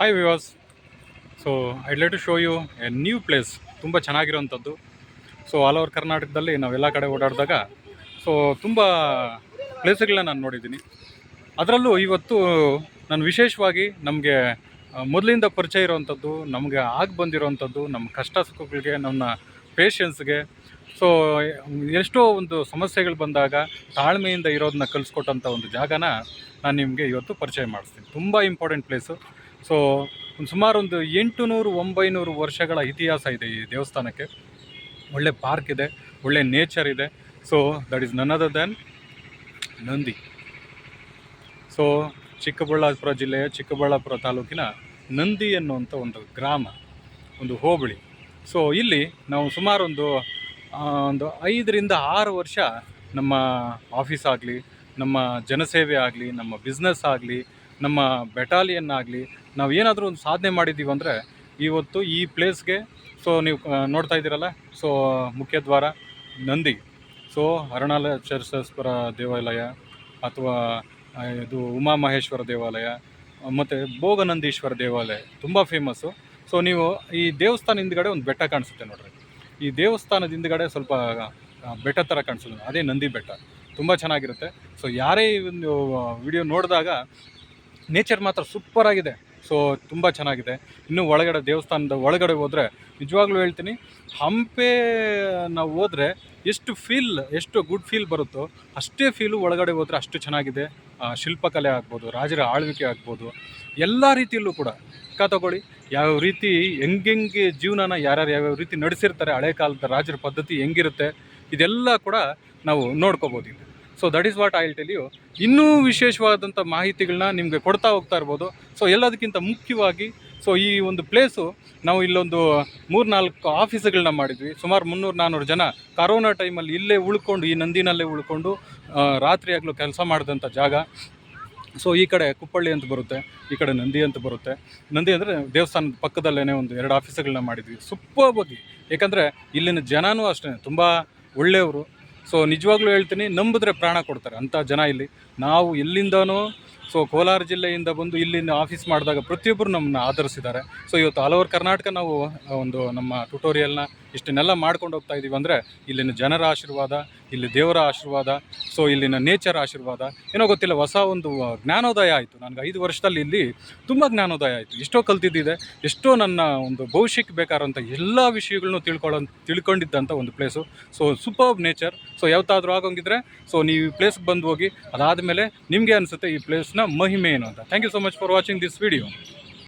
Hi vivas so I like to show you a new place ತುಂಬ ಚೆನ್ನಾಗಿರೋವಂಥದ್ದು. So all over ಕರ್ನಾಟಕದಲ್ಲಿ ನಾವೆಲ್ಲ ಕಡೆ ಓಡಾಡಿದಾಗ ಸೊ ತುಂಬ ಪ್ಲೇಸ್ಗಳನ್ನ ನಾನು ನೋಡಿದ್ದೀನಿ. ಅದರಲ್ಲೂ ಇವತ್ತು ನಾನು ವಿಶೇಷವಾಗಿ ನಮಗೆ ಮೊದಲಿಂದ ಪರಿಚಯ ಇರೋವಂಥದ್ದು, ನಮಗೆ ಆಗಿ ಬಂದಿರೋವಂಥದ್ದು ನಮ್ಮ ಕಷ್ಟ ಸುಖಗಳಿಗೆ ನಮ್ಮ ಪೇಷನ್ಸ್ಗೆ ಸೊ ಎಷ್ಟೋ ಒಂದು ಸಮಸ್ಯೆಗಳು ಬಂದಾಗ, ತಾಳ್ಮೆಯಿಂದ ಇರೋದನ್ನ ಕಲಿಸ್ಕೊಟ್ಟಂಥ ಒಂದು ಜಾಗನ ನಾನು ನಿಮಗೆ ಇವತ್ತು ಪರಿಚಯ ಮಾಡಿಸ್ತೀನಿ. ತುಂಬ ಇಂಪಾರ್ಟೆಂಟ್ ಪ್ಲೇಸು ಸೊ ಒಂದು ಸುಮಾರು ಒಂದು ಎಂಟು ನೂರು ಒಂಬೈನೂರು ವರ್ಷಗಳ ಇತಿಹಾಸ ಇದೆ ಈ ದೇವಸ್ಥಾನಕ್ಕೆ. ಒಳ್ಳೆ ಪಾರ್ಕ್ ಇದೆ ಒಳ್ಳೆ ನೇಚರ್ ಇದೆ. So that is none other than Nandi. So Chikkaballapura ಜಿಲ್ಲೆಯ ಚಿಕ್ಕಬಳ್ಳಾಪುರ ತಾಲೂಕಿನ ನಂದಿ ಎನ್ನುವಂಥ ಒಂದು ಗ್ರಾಮ ಒಂದು ಹೋಬಳಿ. ಸೊ ಇಲ್ಲಿ ನಾವು ಸುಮಾರು ಒಂದು ಆ, ಒಂದು ಐದರಿಂದ ಆರು ವರ್ಷ ನಮ್ಮ ಆಫೀಸ್ ಆಗಲಿ ನಮ್ಮ ಜನಸೇವೆ ಆಗಲಿ ನಮ್ಮ ಬಿಸ್ನೆಸ್ ಆಗಲಿ ನಮ್ಮ ಬೆಟಾಲಿಯನ್ ಆಗಲಿ ನಾವು ಏನಾದರೂ ಒಂದು ಸಾಧನೆ ಮಾಡಿದ್ದೀವಿ ಅಂದರೆ ಇವತ್ತು ಈ ಪ್ಲೇಸ್ಗೆ ಸೊ ನೀವು ನೋಡ್ತಾ ಇದ್ದೀರಲ್ಲ ಸೊ ಮುಖ್ಯದ್ವಾರ ನಂದಿ. ಸೊ ಅರುಣಾಚಲೇಶ್ವರ ದೇವಾಲಯ ಅಥವಾ ಇದು ಉಮಾಮಹೇಶ್ವರ ದೇವಾಲಯ, ಮತ್ತು ಭೋಗನಂದೀಶ್ವರ ದೇವಾಲಯ, ತುಂಬ ಫೇಮಸ್ಸು ಸೊ ನೀವು ಈ ದೇವಸ್ಥಾನ ಹಿಂದ್ಗಡೆ ಒಂದು ಬೆಟ್ಟ ಕಾಣಿಸುತ್ತೆ ನೋಡ್ರಿ. ಈ ದೇವಸ್ಥಾನದ ಹಿಂದ್ಗಡೆ ಸ್ವಲ್ಪ ಬೆಟ್ಟ ಥರ ಕಾಣಿಸುತ್ತೆ. ಅದೇ ನಂದಿ ಬೆಟ್ಟ. ತುಂಬ ಚೆನ್ನಾಗಿರುತ್ತೆ. ಸೊ ಯಾರೇ ಒಂದು ವಿಡಿಯೋ ನೋಡಿದಾಗ ನೇಚರ್ ಮಾತ್ರ ಸೂಪರ್ ಆಗಿದೆ. ಸೊ ತುಂಬ ಚೆನ್ನಾಗಿದೆ. ಇನ್ನೂ ಒಳಗಡೆ ದೇವಸ್ಥಾನದ ಒಳಗಡೆ ಹೋದರೆ ನಿಜವಾಗ್ಲೂ ಹೇಳ್ತೀನಿ, ಹಂಪೆ ನಾವು ಹೋದರೆ ಎಷ್ಟು ಫೀಲ್ ಎಷ್ಟು ಗುಡ್ ಫೀಲ್ ಬರುತ್ತೋ ಅಷ್ಟೇ ಫೀಲು ಒಳಗಡೆ ಹೋದರೆ ಅಷ್ಟು ಚೆನ್ನಾಗಿದೆ. ಶಿಲ್ಪಕಲೆ ಆಗ್ಬೋದು, ರಾಜರ ಆಳ್ವಿಕೆ ಆಗ್ಬೋದು, ಎಲ್ಲ ರೀತಿಯಲ್ಲೂ ಕೂಡ. ಅಕ್ಕ ತಗೊಳ್ಳಿ, ಯಾವ ರೀತಿ ಹೆಂಗೆಂಗೆ ಜೀವನನ ಯಾರ್ಯಾರು ಯಾವ್ಯಾವ ರೀತಿ ನಡೆಸಿರ್ತಾರೆ, ಹಳೆ ಕಾಲದ ರಾಜರ ಪದ್ಧತಿ ಹೆಂಗಿರುತ್ತೆ, ಇದೆಲ್ಲ ಕೂಡ ನಾವು ನೋಡ್ಕೋಬೋದು so that is what I tell you ಇನ್ನೂ ವಿಶೇಷವಾದಂಥ ಮಾಹಿತಿಗಳನ್ನ ನಿಮಗೆ ಕೊಡ್ತಾ ಹೋಗ್ತಾ ಇರ್ಬೋದು. ಸೊ ಎಲ್ಲದಕ್ಕಿಂತ ಮುಖ್ಯವಾಗಿ ಸೊ ಈ ಒಂದು ಪ್ಲೇಸು ನಾವು ಇಲ್ಲೊಂದು ಮೂರು ನಾಲ್ಕು ಆಫೀಸ್ಗಳನ್ನ ಮಾಡಿದ್ವಿ. ಸುಮಾರು ಮುನ್ನೂರು ನಾನ್ನೂರು ಜನ ಕರೋನಾ ಟೈಮಲ್ಲಿ ಇಲ್ಲೇ ಉಳ್ಕೊಂಡು, ಈ ನಂದಿನಲ್ಲೇ ಉಳ್ಕೊಂಡು ರಾತ್ರಿಯಾಗಲೂ ಕೆಲಸ ಮಾಡಿದಂಥ ಜಾಗ. ಸೊ ಈ ಕಡೆ ಕುಪ್ಪಳ್ಳಿ ಅಂತ ಬರುತ್ತೆ, ಈ ಕಡೆ ನಂದಿ ಅಂತ ಬರುತ್ತೆ. ನಂದಿ ಅಂದರೆ ದೇವಸ್ಥಾನದ ಪಕ್ಕದಲ್ಲೇ ಒಂದು ಎರಡು ಆಫೀಸ್ಗಳನ್ನ ಮಾಡಿದ್ವಿ. ಸುಪ್ಪ ಬಗ್ಗೆ ಏಕೆಂದರೆ ಇಲ್ಲಿನ ಜನನೂ ಅಷ್ಟೇ ತುಂಬ ಒಳ್ಳೆಯವರು. ಸೊ ನಿಜವಾಗ್ಲೂ ಹೇಳ್ತೀನಿ, ನಂಬಿದ್ರೆ ಪ್ರಾಣ ಕೊಡ್ತಾರೆ ಅಂಥ ಜನ ಇಲ್ಲಿ. ನಾವು ಎಲ್ಲಿಂದನೂ ಸೊ ಕೋಲಾರ ಜಿಲ್ಲೆಯಿಂದ ಬಂದು ಇಲ್ಲಿನ ಆಫೀಸ್ ಮಾಡಿದಾಗ ಪ್ರತಿಯೊಬ್ಬರು ನಮ್ಮನ್ನ ಆಧರಿಸಿದ್ದಾರೆ. ಸೊ ಇವತ್ತು ಆಲ್ ಓವರ್ ಕರ್ನಾಟಕ ನಾವು ಒಂದು ನಮ್ಮ ಟ್ಯುಟೋರಿಯಲ್ನ ಇಷ್ಟನ್ನೆಲ್ಲ ಮಾಡ್ಕೊಂಡು ಹೋಗ್ತಾ ಇದ್ದೀವಿ ಅಂದರೆ, ಇಲ್ಲಿನ ಜನರ ಆಶೀರ್ವಾದ, ಇಲ್ಲಿ ದೇವರ ಆಶೀರ್ವಾದ ಸೊ ಇಲ್ಲಿನ ನೇಚರ್ ಆಶೀರ್ವಾದ, ಏನೋ ಗೊತ್ತಿಲ್ಲ, ಹೊಸ ಒಂದು ಜ್ಞಾನೋದಯ ಆಯಿತು. ನನಗೆ ಐದು ವರ್ಷದಲ್ಲಿ ಇಲ್ಲಿ ತುಂಬ ಜ್ಞಾನೋದಯ ಆಯಿತು. ಎಷ್ಟೋ ಕಲ್ತಿದ್ದಿದೆ, ಎಷ್ಟೋ ನನ್ನ ಒಂದು ಭವಿಷ್ಯಕ್ಕೆ ಬೇಕಾದಂಥ ಎಲ್ಲ ವಿಷಯಗಳನ್ನು ತಿಳ್ಕೊಳ್ಳೋ ತಿಳ್ಕೊಂಡಿದ್ದಂಥ ಒಂದು place so superb nature so, ಯಾವತ್ತಾದರೂ ಆಗೋಂಗಿದ್ರೆ, ಸೊ, ನೀವು ಈ ಪ್ಲೇಸ್ಗೆ ಬಂದು ಹೋಗಿ, ಅದಾದಮೇಲೆ ನಿಮಗೆ ಅನಿಸುತ್ತೆ ಈ ಪ್ಲೇಸ್ನ ಮಹಿಮೆ ಏನು ಅಂತ. Thank you so much for watching this video